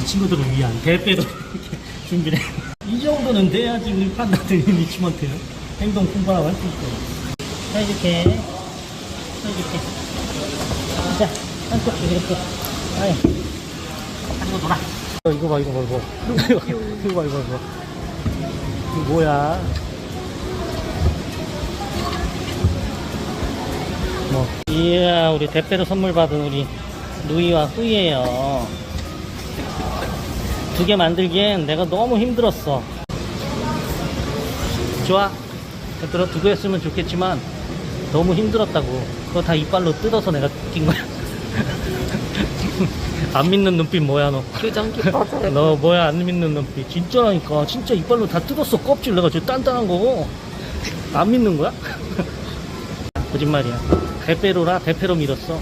좋아하는 친구들을 위한 대패로 이렇게 준비를 해. 이 정도는 돼야지 우리 판다들이 리치먼트는 행동 풍부라고 할 수 있고. 자, 이렇게. 자, 이렇게. 자, 한쪽 이렇게. 아이. 가지고 놀아. 어, 이거 봐, 이거 봐, 이거 봐. 이거 봐, 이거 봐, 이거 봐. 이거 뭐야. 뭐. 이야, 우리 대패로 선물 받은 우리 루이와 후이에요. 두 개 만들기엔 내가 너무 힘들었어. 좋아. 얘들아, 두 개였으면 좋겠지만 너무 힘들었다고. 그거 다 이빨로 뜯어서 내가 낀 거야. 안 믿는 눈빛 뭐야, 너. 교정 기뻐져요. 너 뭐야 안 믿는 눈빛 진짜라니까 진짜 이빨로 다 뜯었어 껍질 내가 지금 단단한 거고 안 믿는 거야? 거짓말이야 대패로라 대패로 밀었어